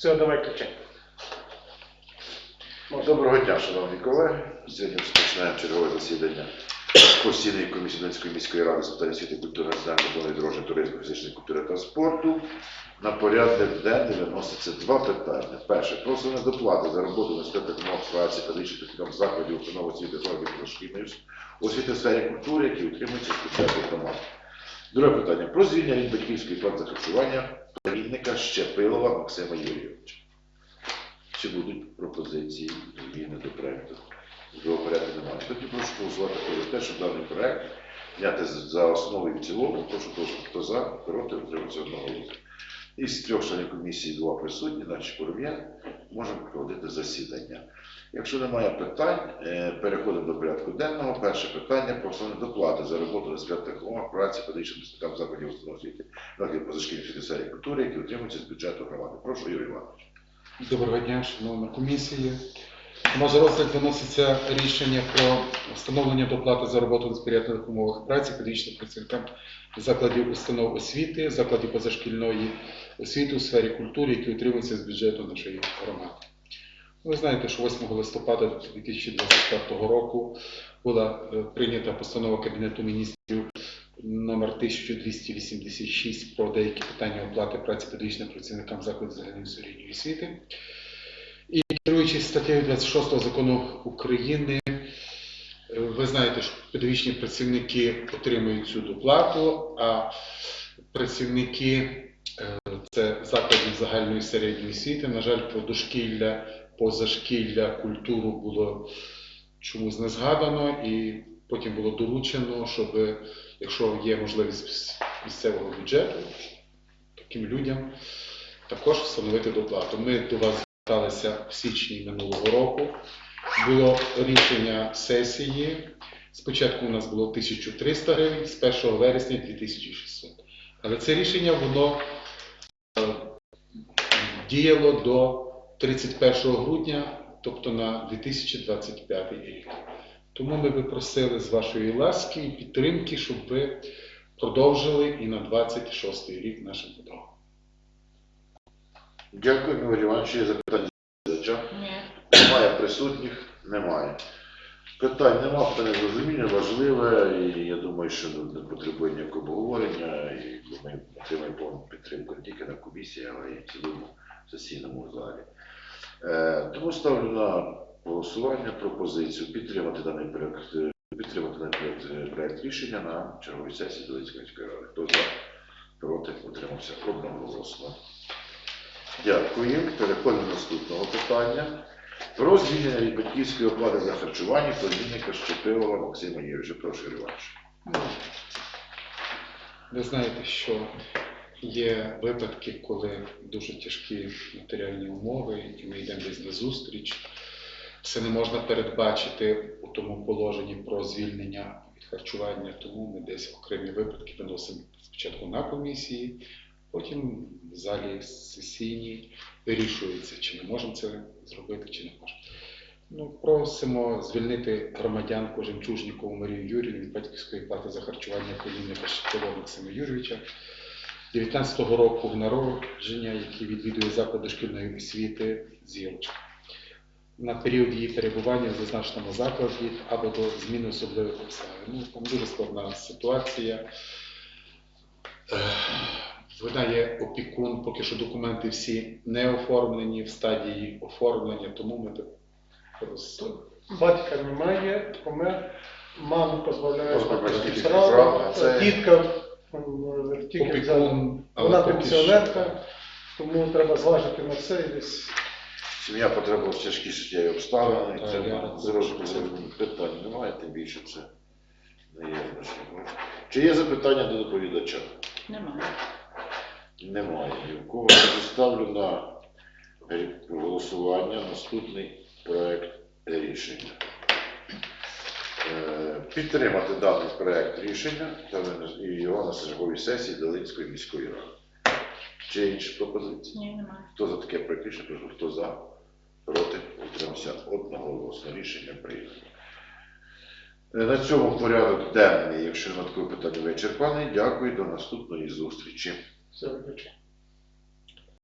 Все, давай включай. Доброго дня, шановні колеги. Сьогодні розпочинаємо чергове засідання постійної комісії Донецької міської ради з питань освіти, культури, національної мови, дорожнього туризму, фізичної культури та спорту. На порядок денний виноситься два питання. Перше, про внесення доплати за роботу на умов праці та інших технікам закладів установ освіти закладів дошкільної освіти в сфері культури, які утримуються з бюджету громад. Друге питання про звільнення від батьківської плати за харчування племінника Щепилова Максима Юрійовича. Чи будуть пропозиції зміни до проекту? Другого порядку немає. Тоді прошу голосувати за те, щоб даний проект зняти за основу і в цілому. Прошу голосувати, хто за, проти, утримався одного голосу. Із трьох членів комісії два присутні, наші поров'я, можемо проводити засідання. Якщо немає питань, е, переходимо до порядку денного. Перше питання про встановлення доплати за роботу на сприятливих умовах праці педагогічним інститутам закладів установ в сфері культури, які утримуються з бюджету громади. Прошу, Юрій Іванович. Доброго дня, шановна комісія. На ваш розгляд виноситься рішення про встановлення доплати за роботу на сприятливих умовах праці педагогічним працівникам закладів установ освіти, закладів позашкільної освіти у сфері культури, які утримуються з бюджету нашої громади. Ви знаєте, що 8 листопада 2024 року була е, прийнята постанова Кабінету міністрів 1286 про деякі питання оплати праці педагогічним працівникам закладів загальної середньої освіти. І керуючись статтею 26 закону України, е, ви знаєте, що педагогічні працівники отримують цю доплату, а працівники е, це закладів загальної середньої освіти. На жаль, про дошкілля, позашкілля, культуру було чомусь не згадано, і потім було доручено, щоб, якщо є можливість місцевого бюджету, таким людям також встановити доплату. Ми до вас зверталися в січні минулого року. Було рішення сесії. Спочатку у нас було 1300 гривень, з 1 вересня 2600. Але це рішення воно е, діяло до 31 грудня, тобто на 2025 рік. Тому ми би просили з вашої ласки і підтримки, щоб ви продовжили і на 26 рік нашим педагогам. Дякую, Юрій Іванович. Є запитання? Ні. Немає присутніх? Немає. Питань нема, питання зрозуміння, важливе, і я думаю, що не потребує ніякого обговорення, і ми отримаємо повну підтримку не тільки на комісії, але й в цілому сесійному залі. Е, тому ставлю на голосування пропозицію підтримати даний проект, е, підтримати даний проект, е, проект рішення на черговій сесії міської ради. Хто за, проти, утримався одноголосно. Дякую. Переходимо до наступного питання. Про звільнення від батьківської оплати за харчування племінника Щепилова Максима Юрійовича. Прошу, Іванович. Ви знаєте, що є випадки, коли дуже тяжкі матеріальні умови, і ми йдемо десь на зустріч. Це не можна передбачити у тому положенні про звільнення від харчування, тому ми десь окремі випадки виносимо спочатку на комісії, потім в залі сесійній вирішується, чи ми можемо це зробити, чи не можемо. Ну, просимо звільнити громадянку Жемчужнікову Марію Юрівну від батьківської плати за харчування племінника Щепилова Максима Юрійовича. 19-го року народження, який відвідує заклад дошкільної освіти Зілочка. На період її перебування в зазначеному закладі або до зміни особливих обставин. Ну, там дуже складна ситуація. Вона є опікун, поки що документи всі не оформлені в стадії оформлення, тому ми так просто Батька немає, помер, маму Позбавляють батьківських прав, це- дітка тільки за- вона пенсіонерка, тому треба зважити на все і десь. Сім'я потребувала в тяжкі життєві обставини. Це я зрозуміло. Питань немає, тим більше це не є значним. Чи є запитання до доповідача? Немає. Немає. Ні в кого ставлю на голосування наступний проект рішення. Е, Підтримати даний проект рішення і його на черговій сесії Долинської міської ради. Чи інші пропозиції? Ні, немає. Хто за таке рішення? Хто за? Проти? Утримався одноголосно. Рішення прийнято. Е, На цьому порядок денний, якщо на такої питання вичерпаний, дякую, до наступної зустрічі. Все.